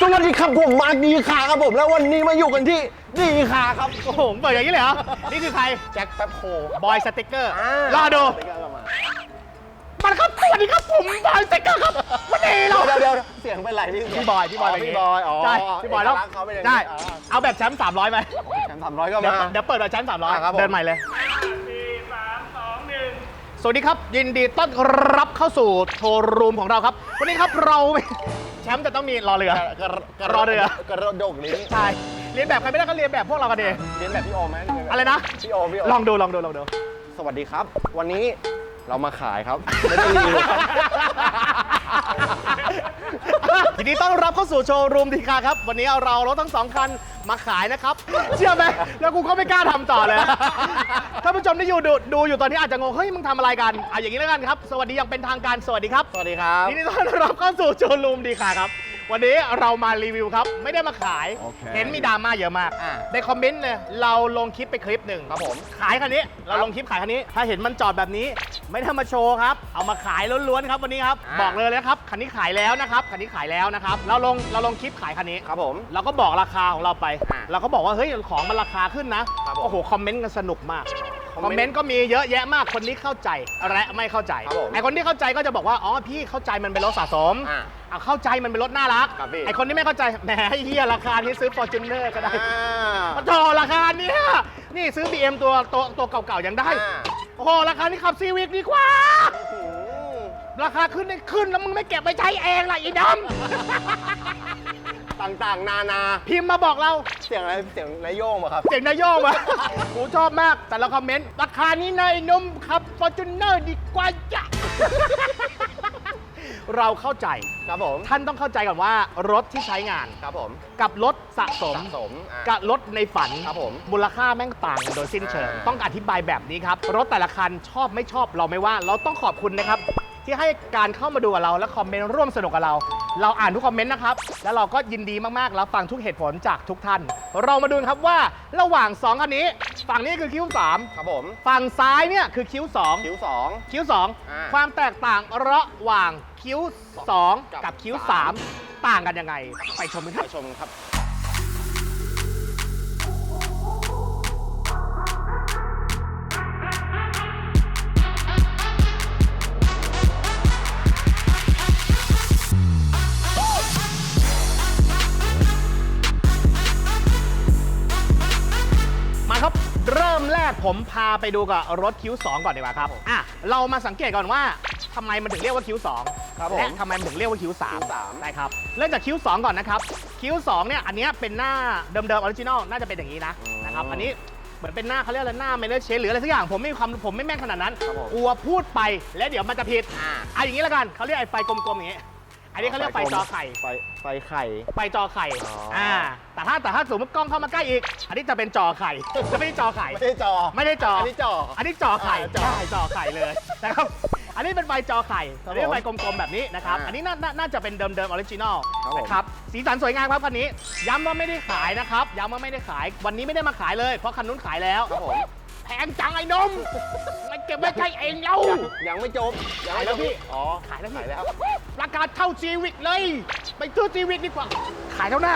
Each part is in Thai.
สวัสดีครับผมมาร์คดีคาครับผม แล้ววันนี้มาอยู่กันที่ดีคาครับ โอ้โหเปิดอย่างนี้เลยเหรอ นี่คือใคร แจ็คแป๊บโฮ บอยสติ๊กเกอร์ารอดูสติ๊กเกอร์ก็มามันครับสวัสดีครับผมบอยสติ๊กเกอร์ครับวันนี้เราเดี๋ยวเดี๋ยวเสียงเป็นไรพี่พี่บอยพี่บอยเป็นางพี่งี้บอยอ๋อใช่พี่บอยแล้วเกลักษณ์เขาเป็นอย่างนี้ได้อ๋อเอาแบบแชมป์สามร้อยไปแชมป์สามร้อยก็เดี๋ยวมา เดี๋ยวเปิดแบบแชมป์สามร้อยอะครับผม เดินใหม่เลยสวัสดีครับยินดีต้อนรับเข้าสู่โชว์รูมของเราครับ วันนี้ครับเรา แชมป์จะต้องมีรอเรือ กระกระรอเรือ กระโดดลิ้นใช่เรียนแบบใครไม่ได้ก็เรียนแบบพวกเรากันเองเรียนแบบพี่โอมไหมอะไรนะ พี่โอมพี่โอมลองดูลองดูลองดู สวัสดีครับ วันนี้เรามาขายครับ ไม่ได้รีวิวครับยินดีต้อนรับเข้าสู่โชว์รูมดีคาครับ วันนี้เอาเรารถทั้งสองคัน มาขายนะครับ เชื่อไหมแล้วกูก็ไม่กล้าทำต่อเลยถ้าผู้ชมที่อยู่ดูดูอยู่ตอนนี้อาจจะงงเฮ้ยมึงทำอะไรกันอะอย่างนี้แล้วกันครับ สวัสดีอย่างเป็นทางการสวัสดีครับสวัสดีครับยินดีต้อนรับเข้าสู่โชว์รูมดีค่ะครับ วันนี้เรามารีวิวครับ ไม่ได้มาขาย โอเค เห็นมีดราม่าเยอะมาก อ่า ในคอมเมนต์เนี่ยเราลงคลิปไปคลิปหนึ่งครับผม ขายคันนี้ เราลงคลิปขายคันนี้ ถ้าเห็นมันจอดแบบนี้ ไม่ได้มาโชว์ครับ เอามาขายล้วนๆครับวันนี้ครับ อ่า บอกเลยนะครับ คันนี้ขายแล้วนะครับ คันนี้ขายแล้วนะครับ เราลง เราลงคลิปขายคันนี้ ครับผม เราก็บอกราคาของเราไป อ่าเราก็บอกว่าเฮ้ยของมันราคาขึ้นนะ ครับผมโอ้โห คอมเมนต์กันสนุกมากคอมคอมเมเมนนต์ต์ก็มีเยอะแยะมาก คนนี้เข้าใจและไม่เข้าใจ ครับผมไอคนที่เข้าใจก็จะบอกว่า อ๋อ พี่เข้าใจมันเป็นรถสะสม อ่า เอาเข้าใจมันเป็นรถน่ารัก ครับพี่ ไอคนที่ไม่เข้าใจแหมเฮียราคานี้ซื้อ Fortuner ก็ได้อ่า มาโถราคาเนี้ยนี่ซื้อ BM ตัวตัวตัวเก่าๆยังได้ อ่า โอ้โห ราคานี้ขับซีวิกดีกว่า อืมราคาขึ้นได้ขึ้นแล้วมึงไม่เก็บไปใช้เองล่ะอีดต่างๆ นานาำพิมพ์มาบอกเรา เสียงอะไร เสียงนายโยงป่ะครับเจ๋งนายโยงวะกูชอบมาก แต่ละคอมเมนต์ ราคานี้นายนมขับ Fortuner ดีกว่าจ้ะ เราเข้าใจ ครับผมท่านต้องเข้าใจก่อนว่ารถที่ใช้งาน ครับผมกับรถสะสม สะสมอะ กับรถในฝันครับผมมูลค่าแม่งต่างกันโดยสิ้นเชิง อ่า ต้องอธิบายแบบนี้ครับ รถแต่ละคันชอบไม่ชอบเราไม่ว่า เราต้องขอบคุณนะครับ ที่ให้การเข้ามาดูกับเราและคอมเมนต์ร่วมสนุกกับเรา เราอ่านทุกคอมเมนต์นะครับ แล้วเราก็ยินดีมากๆแล้วฟังทุกเหตุผลจากทุกท่าน เรามาดูกันครับว่าระหว่าง2คันนี้ฝั่งนี้คือคิ้วครับผม3ฝั่งซ้ายเนี่ยคือคิ้ว2คิ้วสองคิ้ว อ่า2 ความแตกต่างระหว่างคิ้ว 2 กักับบคิ้วสาม3ต่างกันยังไง ไปชมกันคไปรับชมครับ ผมพาไปดูกับรถคิ้ว 2 ก่อนดีกว่าครับอะเรามาสังเกตก่อนว่าทำไมมันถึงเรียกว่าคิ้ว 2 ครับผมและทำไมมันถึงเรียกว่าคิ้วคิ้ว3สาม ได้ครับ เริ่มจากคิ้ว 2 ก่อนนะครับ คิ้ว 2 เนี่ย อันเนี้ยเป็นหน้าเดิมๆออริจินอล น่าจะเป็นอย่างนี้นะ อืมนะครับ อันนี้เหมือนเป็นหน้าเขาเรียกอะไร หน้าเมเลเชนหรืออะไรสักอย่าง ผมไม่มีความ ผมไม่แม่นขนาดนั้น ครับผม กลัวพูดไป แล้วเดี๋ยวมันจะผิดอ่าอะอย่างนี้แล้วกัน เขาเรียกไอ้ไฟกลมๆอย่างนี้ อันนี้เขาเรียกไฟจอไข่ ไฟไฟไข่ไฟจอไข่อ๋ออ่ อ่าแต่ถ้าแต่ถ้าสมมติกล้องเข้ามาใกล้อีก อันนี้จะเป็นจอไข่ จะไม่ใช่จอไข่ ไม่ใช่จอ ไม่ได้จออัอันนี้จออันนี้จอไข่อ่าจอใช่จอไข่เลยนะครับ อันนี้เป็นไฟจอไข่ครับอันนี้เป็นไฟผมกลมๆแบบนี้นะครับ อ่าอันนี้น่าน่าน่าจะเป็นเดิมเดิมออริจินอลครับผม นะครับ สีสันสวยงามครับคันนี้ ย้ำว่าไม่ได้ขายนะครับ ย้ำว่าไม่ได้ขาย วันนี้ไม่ได้มาขายเลย เพราะคันนู้นขายแล้ว ครับผม แพงจังไอ้นม มันเก็บไม่ใช่เองเล่ายังยังไม่จบยังไม่ขายแล้วพี่ อ๋อ ขายแล้วพี่ ขายแล้วราคาเท่าซีวิกเลย ไปซื้อซีวิกดีกว่า ขายเท่าหน้า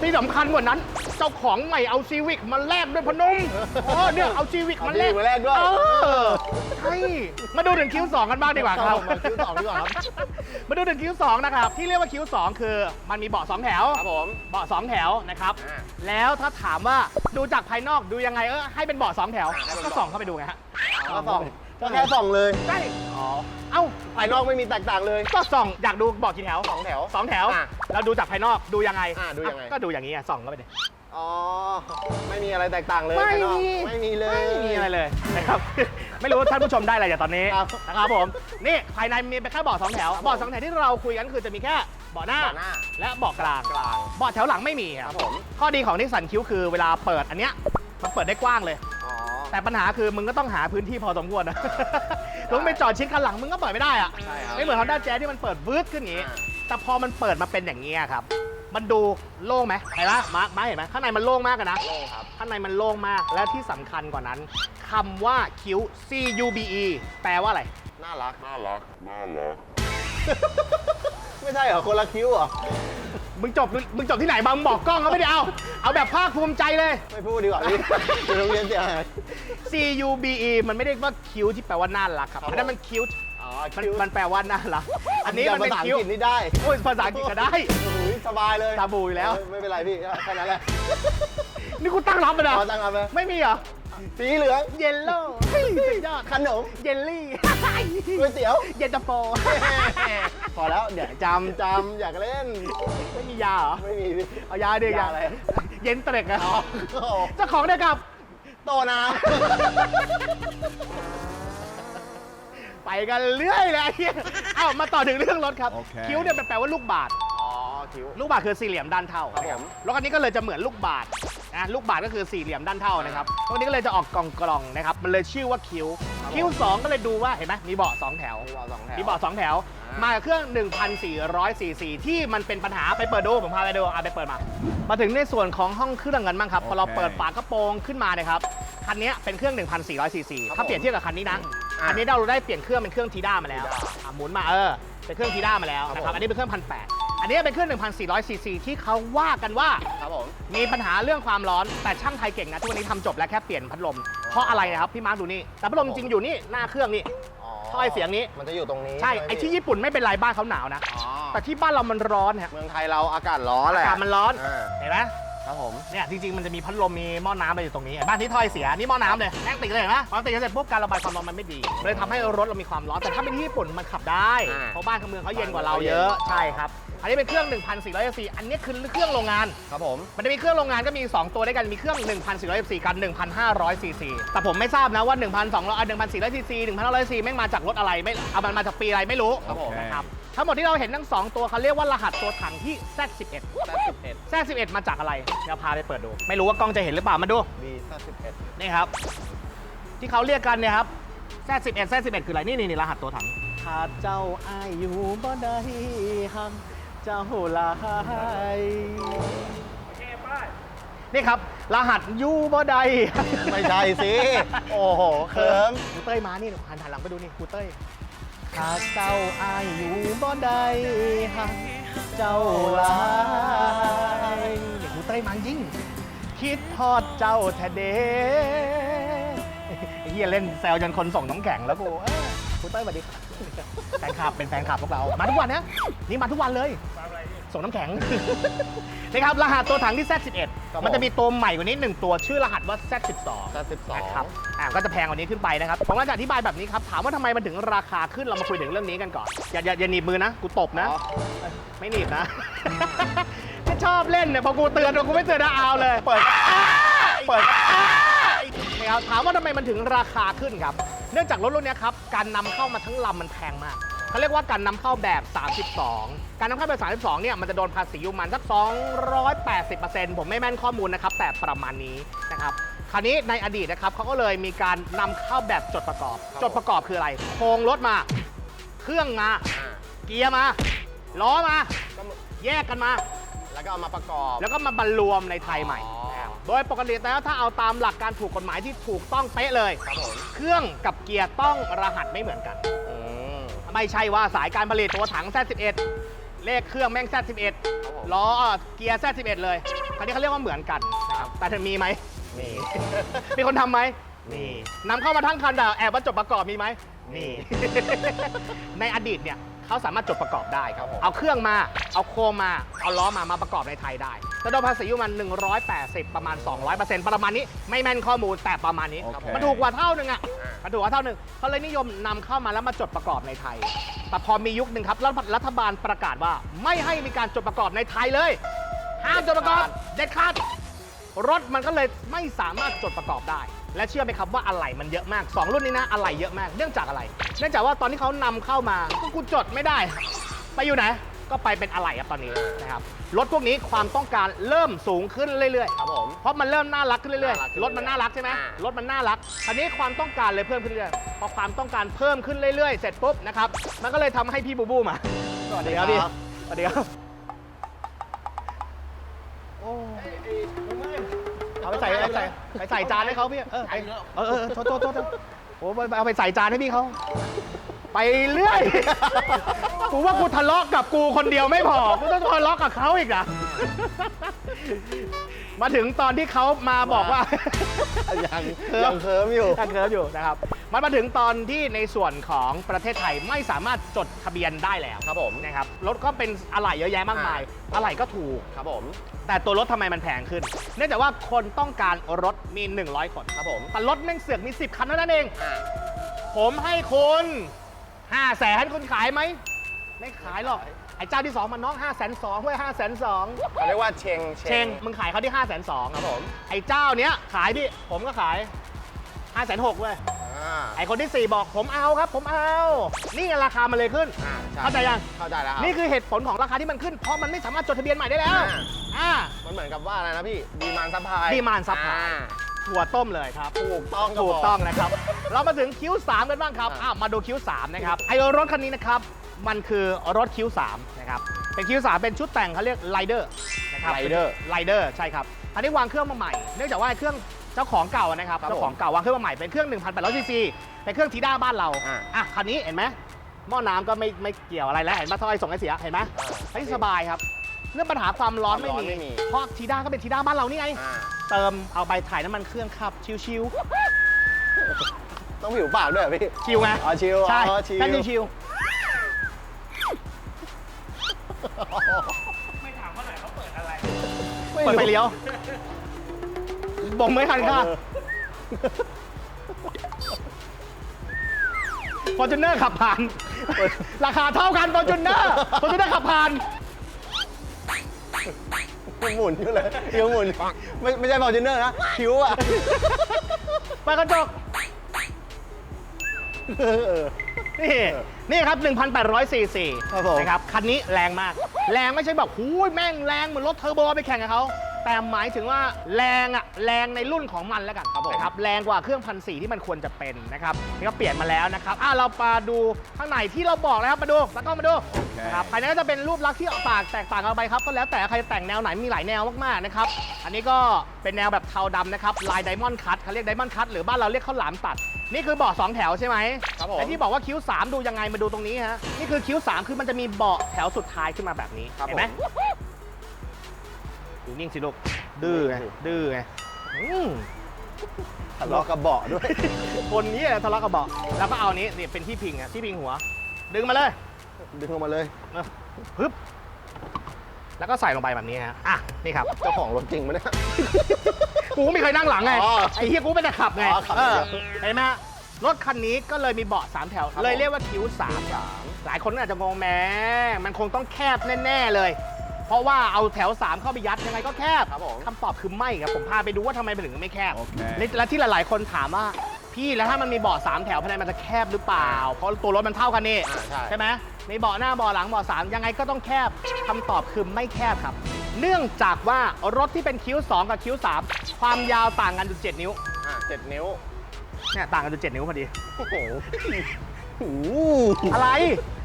ที่สำคัญกว่านั้น เจ้าของใหม่เอาซีวิกมาแลกด้วยพนมเออเนี่ยเอาซีวิกเอามาแลก Civic มาแลกด้วย เออใช่มาดูถึงคิ้ว2กันบ้างดีกว่าครับ มาคิ้วสองดีกว่าครับ มาดูถึงคิ้ว2นะครับ ที่เรียกว่าคิ้ว2คือมันมีเบาะสองแถว ครับผม เบาะสองแถวนะครับ อ่าแล้วถ้าถามว่าดูจากภายนอกดูยังไงเออให้เป็นเบาะสองแถว อ่าให้เป็นก็เบาะ ส่องเข้าไปดูไงฮะก็ส่อง ก็แค่ส่องเลย ใช่อ๋อ เอ้า ภายนอกไม่มีแตกต่างเลย ก็ส่องอยากดูเบาะกี่แถวสองแถวสองแถว อะเราดูจากภายนอกดูยังไงอะดูยังไงอะก็ดูอย่างนี้อะส่องเข้าไปดิอ๋อ ไม่มีอะไรแตกต่างเลยไม่ภายนอกมีไม่มีเลย ไม่มีอะไรเลยนะครับ ไม่รู้ว่าท่านผู้ชมได้อะไรจากตอนนี้ครับนะครับผม นี่ภายในมีเป็นแค่เบาะสองแถวเบาะสองแถวที่เราคุยกันคือจะมีแค่เบาะหน้า เบาะหน้า และเบาะกลาง กลาง เบาะแถวหลังไม่มีคครัรับบผม ข้อดีของนิสสันคิวคือเวลาเปิดอันเนี้ยมันเปิดได้กว้างเลยอ๋อ แต่ปัญหาคือมึงก็ต้องหาพื้นที่พอสมควรนะมึงไปจอดชิดคันหลังมึงก็เปิดไม่ได้อะใช่ครับ ไม่เหมือน Honda Jazz ที่มันเปิดวืดขึ้นอย่างงี้อ่าแต่พอมันเปิดมาเป็นอย่างนี้อะครับ มันดูโล่งไหมเห็นไหมมามาเห็นไหมข้างในมันโล่งมากกันนะ โล่งครับ ข้างในมันโล่งมาก และที่สำคัญกว่านั้นคำว่าคิ้ว C U B E แปลว่าอะไร น่ารัก น่ารัก น่ารัก ไม่ใช่เหรอ คนละคิ้วเหรอ มึงจบมึงจบที่ไหนบางบอกกล้องเขาไม่ได้เอา เอาแบบภาคภูมิใจเลย ไม่พูดดีกว่าพี่เดี๋ยวโรงเรียนเสียหาย C U B E มันไม่ได้ว่าคิ้วที่แปลว่าน่ารักครับครับ อันนั้นมันคิ้วอ๋อมันคิวมันแปลว่าน่ารัก อันนี้มันเป็นภาษาอัคิ้งวกฤษนี่ได้โอ้ยภาษาอังกฤษก็ได้ โอ้โหสบายเลยตาบูอยู่แล้วเไม่เป็นไรพี่แค่นั้นแหละนี่กูตั้งรับไปนะพอตั้งรับเลยไม่มีเหรอ สีเหลืองเยลโล่สุดยอดขนมเยลลี่ก๋วยเตี๋ยวเย็นตาโฟพอแล้วเดี๋ยวจำจำอยากเล่น ไม่มียาเหรอ ไม่มีพี่เอายาดิยายาอะไร เย็นเตร็กอะอ๋อโอ้โหเจ้าของเดียวกับโตนะไปกันเรื่อยเลยไอ้เหี้ยเอ้ามาต่อถึงเรื่องรถครับโอเคคิ้วเนี่ยมันแปลว่าลูกบาศก์อ๋อคิวลูกบาศก์คือสี่เหลี่ยมด้านเท่าครับผมรถคันนี้ก็เลยจะเหมือนลูกบาศก์ นะลูกบาศก์ก็คือสี่เหลี่ยมด้านเท่านะครับรถคันนี้ก็เลยจะออกกล่องกล่องๆนะครับมันเลยชื่อว่าคิ้ว คิ้ว 2 ก็เลยดูว่าเห็นไหมมีเบาะสองแถว มีเบาะสองแถว มีเบาะสองแถว อ่าม มากับเครื่อง 1,400ซีซีที่มันเป็นปัญหาไปเปิดดู ผมพาไปดูเอาไปเปิดมา มาถึงในส่วนของห้องเครื่องกันบ้างครับ พอเราโอเคเปิดฝากระโปรงขึ้นมานะครับ คันนี้เป็นเครื่อง 1,400ซีซีถ้าเปรียบเทียบกับคันนี้นะ อ่าอันนี้เราได้เปลี่ยนเครื่องเป็นเครื่องทีด้ามาแล้วทีด้าอะหมุนมาเออ เป็นเครื่องทีด้ามาแล้วครับนะครับผม อันนี้เป็นเครื่องพันแอันนี้เป็นเครื่อง 1,400ซีซีที่เขาว่ากันว่าครับผ มมีปัญหาเรื่องความร้อนแต่ช่างไทยเก่งนะทุกวันนี้ทำจบแล้วแค่เปลี่ยนพัดลมเพราะอะไรนะครับพี่มาร์คดูนี่แต่พัดลมจริงๆอยู่นี่หน้าเครื่องนี่ถ้อยเสียงนี้ มันจะอยู่ตรงนี้ใช่หมไอ้ที่พี่ญี่ปุ่นไม่เป็นไรบ้านเขาหนาวนะ อ๋อแต่ที่บ้านเรามันร้อนฮะเมืองไทยเราอากาศร้อนแหอาละกาศมันร้อนอ่าเห็นไหมครับผมเนี่ยจริงๆมันจะมีพัดลมมีหม้อน้ำไปอยู่ตรงนี้บ้านที่ถ้อยเสียนี่หม้อน้ำเลยแม่งติดเลยเห็นไหมพอติดเสร็จปุ๊บการระบายความร้อนมันไม่ดีมันเลยทำให้รถเรามีความร้อนแต่ถ้าเป็นที่ญี่ปุ่นมันขับได้อ่าเพราะบ้านเขาเมืองเขาเย็นกว่าเราเยอะใช่ครับ อันนี้เป็นเครื่อง 1,400ซีอันนี้คือเครื่องโรงงาน ครับผม มันจะมีเครื่องโรงงานก็มี 2 ตัวด้วยกัน มีเครื่อง 1,414กับ 1,500ซีซีแต่ผมไม่ทราบนะว่า 1,200อะ1,400ซีซี1,500ซีแม่งมาจากรถอะไร ไม่ เอามันมาจากปีอะไรไม่รู้ครับผมนะครับทั้งหมดที่เราเห็นทั้ง 2 ตัวเขาเรียกว่ารหัสตัวถังที่ Z11 แซดสิบเอ็ด Z11 มาจากอะไร เดี๋ยวพาไปเปิดดู ไม่รู้ว่ากล้องจะเห็นหรือเปล่า มาดูบีแซดสิบเอ็ดนี่ครับ ที่เขาเรียกกันเนี่ยครับ Z11 Z11 คืออะไร นี่นี่นี่รหัสตัวถังถ้าเจ้าอายอยู่บ่ได้หัก เจ้าหลายนี่ครับ รหัสยูบ่ได้ไม่ใช่สิ โอ้โหเคิมครูเต้ยมานี่หันหันหลังไปดูนี่ครูเต้ยถ้าเจ้าอายอยู่บ่ได้หักเจ้าหลายเด็กครูเต้ยมาจริงคิดทอดเจ้าแท้เดไอ้เฮียเล่นแซวจนคนส่งน้ำแข็งแล้วกูเอ้ย ครูเต้ยสวัสดีครับแฟนคลับเป็นแฟนคลับพวกเรา มาทุกวันนะ นี่มาทุกวันเลย ส่งน้ำแข็งนี่ครับรหัสตัวถังที่ Z11 ครับผม มันจะมีตัวใหม่กว่านี้หนึ่งตัวชื่อรหัสว่า Z12 แซดสิบสองนะครับอ่าก็จะแพงกว่านี้ขึ้นไปนะครับผมก็จะอธิบายแบบนี้ครับ ถามว่าทำไมมันถึงราคาขึ้นเรามาคุยถึงเรื่องนี้กันก่อน อย่าอย่าอย่าหนีบมือนะ กูตบนะ ไม่หนีบนะ ก็ชอบเล่นเนี่ยพอกูเตือนกูไม่เตือนนะเอาเลย เปิด เปิด นะครับถามว่าทำไมมันถึงราคาขึ้นครับ เนื่องจากรถรุ่นเนี้ยครับการนำเข้ามาทั้งลำมันแพงมากเขาเรียกว่าการนำเข้าแบบ 32 การนำเข้าแบบ 32 เนี่ยมันจะโดนภาษีอยู่ประมันสัก 280%ผมไม่แม่นข้อมูลนะครับ แต่ประมาณนี้นะครับคราวนี้ในอดีตนะครับเขาก็เลยมีการนำเข้าแบบจดประกอบครับจดประกอบคืออะไรโครงรถมา เครื่องมา อ่าเกียร์มา ล้อมา ก็มาแยกกันมา แล้วก็เอามาประกอบ แล้วก็มาบรรรวมในไทยใหม่ อ๋อนะครับ โดยปกติแล้วถ้าเอาตามหลักการถูกกฎหมายที่ถูกต้องเป๊ะเลย ครับผมเครื่องกับเกียร์ต้องรหัสไม่เหมือนกัน อืม ไม่ใช่ว่าสายการผลิตตัวถัง Z11 เลขเครื่องแม่ง Z11 ครับผม ล้อเกียร์ Z11 เลยคันนี้เขาเรียกว่าเหมือนกันนะครับแต่จะมีไหมมีมีคนทำไหมมีนำเข้ามาทั้งคันแต่แอบว่าจดประกอบมีไหมมีในอดีตเนี่ย เขาสามารถจดประกอบได้ครับครับผมเอาเครื่องมา เอาโครงมา เอาล้อมามาประกอบในไทยได้แต่โดนภาษีอยู่มัน 180 ประมาณ 200%ประมาณนี้ ไม่แม่นข้อมูลแต่ประมาณนี้โอเคมันถูกกว่าเท่านึงอะอ่ามันถูกกว่าเท่านึงเขาเลยนิยมนำเข้ามาแล้วมาจดประกอบในไทย แต่พอมียุคหนึ่งครับรัฐรัฐบาลประกาศว่าไม่ให้มีการจดประกอบในไทยเลยห้ามจดประกอบเด็ดขาดรถมันก็เลยไม่สามารถจดประกอบได้ และเชื่อไหมครับว่าอะไหล่มันเยอะมาก 2 รุ่นนี้นะอะไหล่เยอะมากเนื่องจากอะไร เนื่องจากว่าตอนที่เขานำเข้ามาก็กูจดไม่ได้ ไปอยู่ไหน ก็ไปเป็นอะไหล่ครับตอนนี้นะครับรถพวกนี้ความต้องการเริ่มสูงขึ้นเรื่อยๆ ครับผม เพราะมันเริ่มน่ารักขึ้นเรื่อยน่ารักขึ้ๆนรถมันน่ารักใช่ไหมอ่ารถมันน่ารักคราวนี้ความต้องการเลยเพิ่มขึ้นเรื่อยๆพอความต้องการเพิ่มขึ้นเรื่อยๆ เสร็จปุ๊บนะครับ มันก็เลยทำให้พี่บูบูมา สวัสดีคครัรับบพี่ สวัสดีครับ เอาไปใส่เอาไปใส่ไปใส่จานให้เขาพี่ เออไปเออเออเออโทษโทษโทษโอ้ไปเอาไปใส่จานให้พี่เขาไปเรื่อย กูว่ากูทะเลาะกับกูคนเดียวไม่พอ กูต้องทะเลาะกับเขาอีกนะ มาถึงตอนที่เขามาบอกว่า ยังยังเคิร์มอยู่ยังเคิร์ฟอยู่นะครับ มันมาถึงตอนที่ในส่วนของประเทศไทยไม่สามารถจดทะเบียนได้แล้วครับผมนะครับรถก็เป็นอะไหล่เยอะแยะมากมายอะไหล่ก็ถูก ครับผม แต่ตัวรถทำไมมันแพงขึ้น เนื่องจากว่าคนต้องการรถมี 100 คนครับผมแต่รถแม่งเสือกมี 10 คันเท่านั้นเองอ่าผมให้คุณ5 0 0แสนคุณขายไหม ไม่ขายหรอก ไอ้เจ้าที่ 2 มันน้อง5 2 0 0 0เว้ย5 2 0 0 เขาเรียกว่าเชง0เชงมึงขายเขาที่ 5 2 0 0 0ครับผม ไอ้เจ้าเนี้ยขายดิ ผมก็ขาย 5 6 0 0 0เว้ย อ่าไอ้คนที่ 4 บอกผมเอาครับ ผมเอา นี่ไงราคามันเลยขึ้น อ่าช่เข้าใจยัง เข้าใจแล้วครับ นี่คือเหตุผลของราคาที่มันขึ้น เพราะมันไม่สามารถจดทะเบียนใหม่ได้แล้วอ่า อ่า มันเหมือนกับว่าอะไรนะพี่ดีมานซัพพลาย Demand supply ถั่วต้มเลยครับ ถูกต้องถูกต้องนะครับ เรามาถึงคิ้ว 3 กันบ้างครับอะ อ้าวมาดูคิ้ว 3 นะครับ ไอ้รถคันนี้นะครับ มันคือรถคิ้ว 3 นะครับ เป็นคิ้ว 3 เป็นชุดแต่งเขาเรียกไ i เดอร์นะครับไรเดอร์ไ i เดอร์ใช่ครับ อันนี้วางเครื่องมาใหม่ เนื่องจากว่าเครื่อง เจ้าของเก่านะครับครับเจ้าของเก่าวางเครื่องมาใหม่เป็นเครื่อง 1,800ซีซีเป็นเครื่องทีด้าบ้านเราอะ อะคันนี้เห็นไหมหม้อน้ำก็ไม่ไม่เกี่ยวอะไรแล้วเห็นไหมท่อไอส่งไอเสียเห็นไหมอ่าเฮ้ยสบายครับ เรื่องปัญหาความร้อนไม่ความร้อนไม่มี มีเพราะทีด้าก็เป็นทีด้าบ้านเรานี่ไงอ่าเติมเอาไปถ่ายน้ำมันเครื่องขับชิวๆต้องผิวปากด้วยเหรอพี่ชิวไงอ๋อชิวใช่อ๋อชิวแค่นี้ชิว ไม่เปิดไฟเลี้ยว บ่งไม่ทันค่ะเออฟอร์จูเนอร์ขับผ่าน ราคาเท่ากันฟอร์จูเนอร์ฟอร์จูเนอร์ขับผ่านยังหมุนอยู่เลยยังหมุนไม่ไม่ใช่ฟอร์จูเนอร์นะคิ้วอะไปกระจกเออนี่นี่ครับ 1,800ซีซีครับผม นะครับ คันนี้แรงมาก แรงไม่ใช่แบบหูยแม่งแรงเหมือนรถเทอร์โบไปแข่งกับเขา แต่หมายถึงว่าแรงอะแรงในรุ่นของมันแล้วกันครับผม นะครับ แรงกว่าเครื่องพันสี่ที่มันควรจะเป็นนะครับนี่ก็เปลี่ยนมาแล้วนะครับอะเรามาดูข้างในที่เราบอกแล้วครับมาดูแล้วก็มาดูนะครับภายในก็จะเป็นรูปลักษณ์ที่ออกปากแตกต่างกันไปครับก็แล้วแต่ใครจะแต่งแนวไหนมีหลายแนวมากๆนะครับอันนี้ก็เป็นแนวแบบเทาดำนะครับลายไดมอนด์คัตเขาเรียกไดมอนด์คัตหรือบ้านเราเรียกข้าวหลามตัด นี่คือเบาะสองแถวใช่ไหมครับผมแต่ที่บอกว่าคิ้ว 3 ดูยังไงมาดูตรงนี้ฮะนี่คือคิ้ว 3 คือมันจะมีเบาะแถวสุดท้ายขึ้นมาแบบนี้ครับเห็นไหมผม อยู่นิ่งสิลูก ดื้อไง ดื้อไงอืมทะเลาะกับเบาะด้วย คนนี้ทะเลาะกับเบาะแล้วก็เอานี้นี่เป็นที่พิงอะที่พิงหัว ดึงมาเลยดึงออกมาเลยเออปึ๊บแล้วก็ใส่ลงไปแบบนี้ฮะ อะ นี่ครับ เจ้าของรถจริงไหมเนี่ย กูก็ไม่เคยนั่งหลังไงอ๋อไอ้เฮียกูเป็นแต่ขับไงอ๋อขับเออเดียวเห็นไหมฮะรถคันนี้ก็เลยมีเบาะสามแถวครับเลยผมเรียกว่าคิ้วสามหลายคนอาจจะงงแหม้มันคงต้องแคบแน่ ๆ เลย เพราะว่าเอาแถว 3 เข้าไปยัดยังไงก็แคบครับผมคำตอบคือไม่ครับผมพาไปดูว่าทำไมมันถึงไม่แคบโอเค และและที่หลาย ๆ คนถามว่า พี่แล้วถ้ามันมีเบาะสามแถวภายในมันจะแคบหรือเปล่า เพราะตัวรถมันเท่ากันนี่อ่าใช่ ใช่ไหมมีเบาะหน้าเบาะหลังเบาะสามยังไงก็ต้องแคบคำตอบคือไม่แคบครับ เนื่องจากว่ารถที่เป็นคิ้ว 2 กับคิ้ว 3 ความยาวต่างกันอยู่7นิ้วอ่าเจ็ดนิ้วเนี่ยต่างกันอยู่7นิ้วพอดี โอ้โหโอ้โหอะไร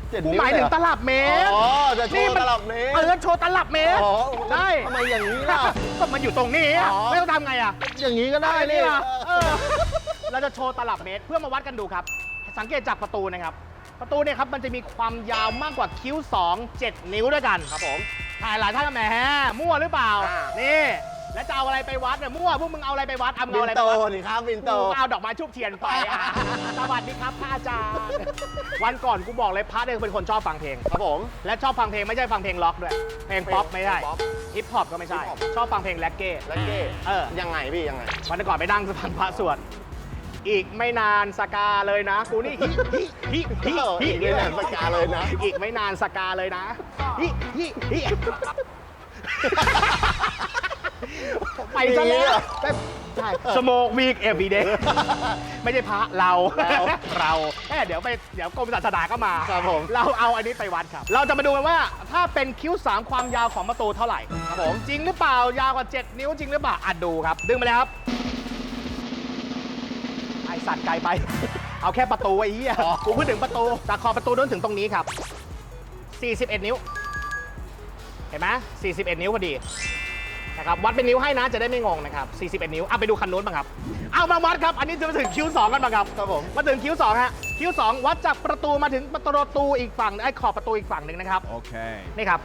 เจ็ดกูนิ้วหมายถึงเลยเหรอตลับเมตรอ๋อจะโชนี่ว์มันตลับเมตร เออโชว์ตลับเมตรอ๋อได้ทำไมอย่างนี้ล่ะ ก็มันอยู่ตรงนี้อะอ๋อ ไม่ต้องทำไงอะอย่างนี้ก็ได้ได้นี่นี่ล่ะเออเราจะโชว์ตลับเมตรเพื่อมาวัดกันดูครับ สังเกตจากประตูนะครับ ประตูเนี่ยครับมันจะมีความยาวมากกว่าคิ้ว 2 7 นิ้วด้วยกันครับผม ถ่ายหลายท่านแหมมั่วหรือเปล่า อ่านี่ แล้วจะเอาอะไรไปวัดเนี่ยมั่วพวกมึงเอาอะไรไปวัดเอามึงบิเอานอะไรโตไปวัดนี่ครับบินโต กูเอาดอกไม้ชุบเทียนไปอะสวัสดีครับพระอาจารย์ วันก่อนกูบอกเลยพระเนี่ยเป็นคนชอบฟังเพลง ครับผม และชอบฟังเพลงไม่ใช่ฟังเพลงล็อกด้วย เพลงป๊อปไม่ใช่เพลงป๊อปฮิปฮอปก็ไม่ใช่ ฮิปฮอป ชอบฟังเพลงแร็กเก้ แล้วเก้เออ ยังไงพี่ยังไง วันก่อนไปนั่งฟังพระสวด อีกไม่นานสกาเลยนะ กูนี่ฮิฮิฮิเอออีกไม่นานสกาเลยนะ อีกไม่นานสกาเลยนะฮิฮิฮิ ไปซะมีแล้เหรวอใช่สโมกวีกเอฟวีเดย์ไม่ใช่พระเราเราเราเอ้ยเดี๋ยวไปเดี๋ยวกรมศาสนาก็มาครับผม เราเอาอันนี้ไปวัดครับ เราจะมาดูกันว่าถ้าเป็นคิ้ว3ความยาวของประตูเท่าไหร่ครับผมจริงหรือเปล่ายาวกว่า 7 นิ้วจริงหรือเปล่าอะดูครับ ดึงไปเลยครับไอสัตว์ไกลไป เอาแค่ประตูไอ้เหี้ยกูพูดถึงประตูจากขอบประตูนู้นถึงตรงนี้ครับ 41 นิ้ว เห็นไหม41 นิ้วพอดี นะครับวัดเป็นนิ้วให้นะจะได้ไม่งงนะครับ41 นิ้วเอาไปดูคันนู้นบ้างครับเอามาวัดครับอันนี้จะมาถึงคิ้ว2กันบ้างครับครับผมมาถึงคิ้ว2ฮะคิ้ว2วัดจากประตูมาถึงประตูอีกฝั่งไอ้ขอบประตูอีกฝั่งหนึ่งนะครับ Okay. นี่ครับ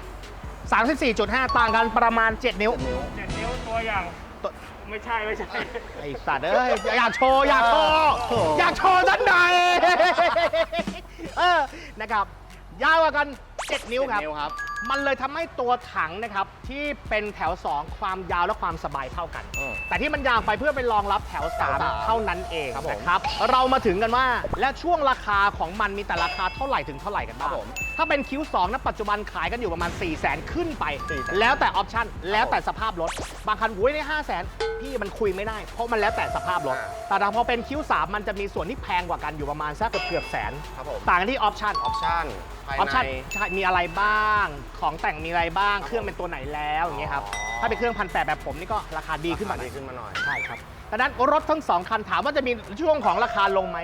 34.5 ต่างกันประมาณ 7 นิ้วเจ็ดนิ้วตัวอย่างตัวไม่ใช่ไม่ใช่ไอสัตว์เอ้ยอยากโชว์อยากโชว์อยากโชว์ด้านในเออนะครับยาวกว่ากัน 7 นิ้วครับนิ้วครับ มันเลยทำให้ตัวถังนะครับที่เป็นแถว 2 ความยาวและความสบายเท่ากัน อืมแต่ที่มันยาวไปเพื่อไปรองรับแถวแถว สาม3 เท่านั้นเองครับผมนะครับ เรามาถึงกันว่าและช่วงราคาของมันมีแต่ราคาเท่าไหร่ถึงเท่าไหร่กันบ้างครับผมถ้าเป็นคิ้ว2นะปัจจุบันขายกันอยู่ประมาณ 4 0 0 0 0 0 ขึ้นไป 400,000 แล้วแต่ออปชั่นแล้วแต่สภาพรถ บางคันโอ้ยได้5 0 0 0 0 0พี่มันคุยไม่ได้ เพราะมันแล้วแต่สภาพรถ แต่ถ้าพอเป็นคิ้ว3มันจะมีส่วนที่แพงกว่ากันอยู่ประมาณสักเกือบๆแสน ครับผม ต่างกันที่ออปชั่นออปชั่นภายออปชั่นในใช่มีอะไรบ้างของแต่งมีอะไรบ้างครับเครื่องเป็นตัวไหนแล้วอย่างเงี้ยครับอ๋อถ้าเป็นเครื่องพันแปดแบบผมนี่ก็ราคาดีขึ้นมาหน่ดีอยขึ้นมาหน่อย ใช่ครับดังนั้นรถทั้งสองคันถามว่าจะมีช่วงของราคาลงไหม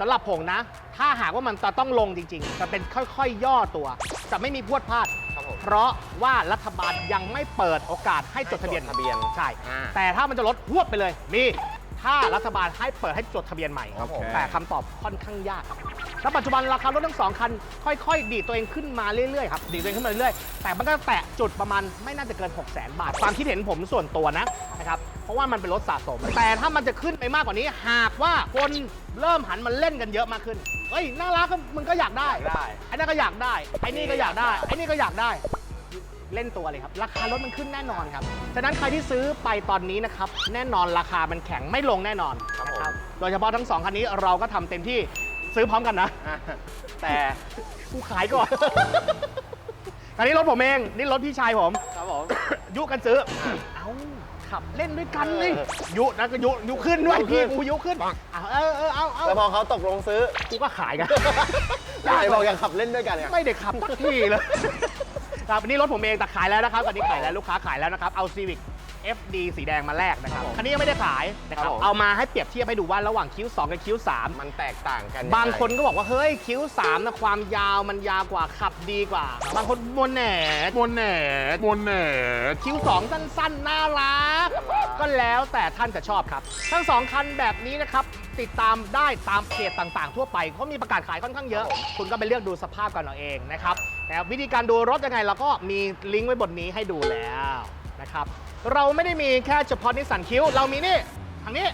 สำหรับผมนะ ถ้าหากว่ามันจะต้องลงจริงๆ จะเป็นค่อยๆ ย่อตัว จะไม่มีพรวดพลาด ครับผม เพราะว่ารัฐบาลยังไม่เปิดโอกาสให้จดทะเบียนให้จดทะเบียนใช่ อ่า แต่ถ้ามันจะลดพวดไปเลย มี ถ้ารัฐบาลให้เปิดให้จดทะเบียนใหม่ครับผมแต่คำตอบค่อนข้างยากครับแล้วปัจจุบันราคารถทั้งสองคันค่อยๆ ดีดตัวเองขึ้นมาเรื่อยๆครับดีดตัวเองขึ้นมาเรื่อยๆแต่มันก็แตะจุดประมาณไม่น่าจะเกิน 6 0 0 0 0 0 บาท ความคิดเห็นผมส่วนตัวนะนะครับเพราะว่ามันเป็นรถสะสม แต่ถ้ามันจะขึ้นไปมากกว่านี้ หากว่าคนเริ่มหันมาเล่นกันเยอะมากขึ้นเฮ้ยน่ารักก็มึงก็อยากได้อยากได้ ไอ้นั่นก็อยากได้ ไอ้นี่ก็อยากได้ ไอ้นี่ก็อยากได้ เล่นตัวเลยครับ ราคารถมันขึ้นแน่นอนครับ ฉะนั้นใครที่ซื้อไปตอนนี้นะครับ แน่นอนราคามันแข็งไม่ลงแน่นอนครับผม นะโดยเฉพาะทั้งสองคันนี้เราก็ทำเต็มที่ซื้อพร้อมกันนะ อะแต่กูขายก่อนอันนี้รถผมเอง นี่รถพี่ชายผม ครับผม ยุกันซื้อ เอ้า ขับเล่นด้วยกันนี่ยุนะก็ยุยุขึ้นด้วยยุขึ้พี่น กูยุขึ้นเอาเออเออเอาเอาแล้วพอเขาตกลงซื้อกูก็ขายกันยายบอกอยากขับเล่นด้วยกันไงไม่ได้ขับสักทีเลย ครับวันนี้รถผมเองแต่ขายแล้วนะครับตอนนี้ขายแล้วลูกค้าขายแล้วนะครับเอาซีวิก FD สีแดงมาแลกนะครับครับผมอันนี้ยังไม่ได้ขายนะครับครับผมเอามาให้เปรียบเทียบให้ดูว่าระหว่างคิ้ว 2 กับคิ้ว 3 มันแตกต่างกันยังไบางคนก็บอกว่า เฮ้ย คิ้ว3นะความยาวมันยาวกว่าขับดีกว่า บางคนมนแหนมนแหนมนแหนคิ้ว 2 สั้นๆ น่ารัก ก็แล้วแต่ท่านจะชอบครับ ทั้งสองคันแบบนี้นะครับติดตามได้ตามเพจต่างๆ ทั่วไปเขามีประกาศขายค่อนข้างเยอะ คุณก็ไปเลือกดูสภาพกันเอาเองนะครับนะครับวิธีการดูรถยังไงเราก็มีลิงก์ไว้บนนี้ให้ดูแล้ว นะครับ เราไม่ได้มีแค่เฉพาะนิสสันคิ้ว เรามีนี่ทางนี้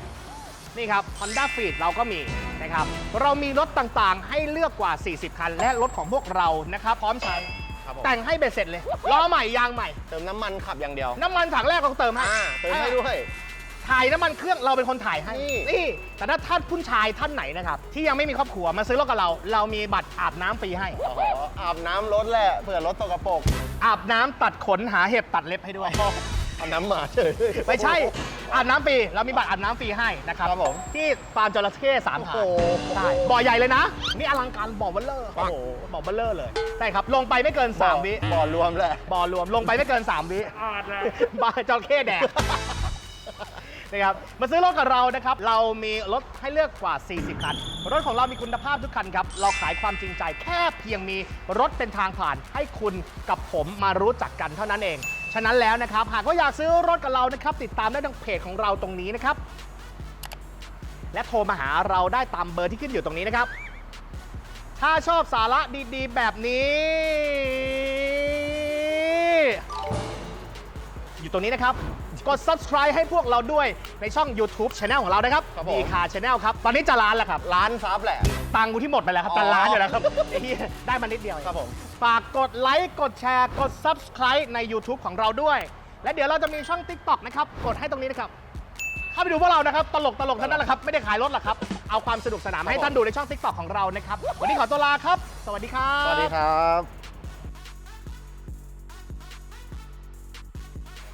นี่ครับ Honda f e e d เราก็มีนะครับ เรามีรถต่างๆ ให้เลือกกว่า 40 คัน และรถของพวกเรานะครับ พร้อมใช้ ครับผมแต่งให้เบ็ดเสร็จเลยล้อใหม่ยางใหม่ เติมน้ำมันขับอย่างเดียว น้ำมันถังแรกเราก็เติมให้อ่าเติมให้ด้วย ถ่ายน้ำมันเครื่องเราเป็นคนถ่ายให้ นี่ นี่ แต่ถ้าท่านผู้ชายท่านไหนนะครับ ที่ยังไม่มีครอบครัวมาซื้อรถกับเรา เรามีบัตรอาบน้ำฟรีให้ อ๋ออาบน้ำรถแหละเผื่อรถตกปรกอาบน้ำตัดขนหาเห็บตัดเล็บให้ด้วยเอาน้ำหมาเฉย ไม่ใช่อาบน้ำฟรีเรามีบัตรอาบน้ำฟรีให้นะครับครับผมที่ฟาร์มจระเข้สามหาโอ้โหใช่บ่อใหญ่เลยนะ นี่อลังการบ่อเบลเลอร์ปัโอ้ง โหบ่อเบลเลอร์เลยใช่ครับลงไปไม่เกิน3วิบ่อรวมแหละ บ่อรวมลงไปไม่เกิน3วิอาดเลยบาร์จระเข้แดง นะครับมาซื้อรถกับเรานะครับ เรามีรถให้เลือกกว่า 40 คัน รถของเรามีคุณภาพทุกคันครับ เราขายความจริงใจแค่เพียงมีรถเป็นทางผ่าน ให้คุณกับผมมารู้จักกันเท่านั้นเอง ฉะนั้นแล้วนะครับ หากว่าอยากซื้อรถกับเรานะครับ ติดตามได้ทางเพจของเราตรงนี้นะครับ และโทรมาหาเราได้ตามเบอร์ที่ขึ้นอยู่ตรงนี้นะครับ ถ้าชอบสาระดีๆ แบบนี้ อยู่ตรงนี้นะครับ กด subscribe ให้พวกเราด้วยในช่อง YouTube Channel ของเรานะครับครับผม ดีคา Channel ครับ ตอนนี้จะล้านแล้วครับ ร้านซับแหละ ตังค์กูที่หมดไปแล้วครับอ๋อจะล้านอยู่แล้วครับไอ้เหี้ยได้มานิดเดียวครับผม ฝากกดไลค์ กดแชร์ กด subscribe ใน YouTube ของเราด้วย และเดี๋ยวเราจะมีช่อง TikTok นะครับ กดให้ตรงนี้นะครับ เข้าไปดูพวกเรานะครับ ตลกตลกๆทั้งนั้นแหละครับ ไม่ได้ขายรถหรอกครับ เอาความสนุกสนานมาให้ท่านดูในช่อง TikTok ของเรานะครับ วันนี้ขอตัวลาครับ สวัสดีครับ สวัสดีครับ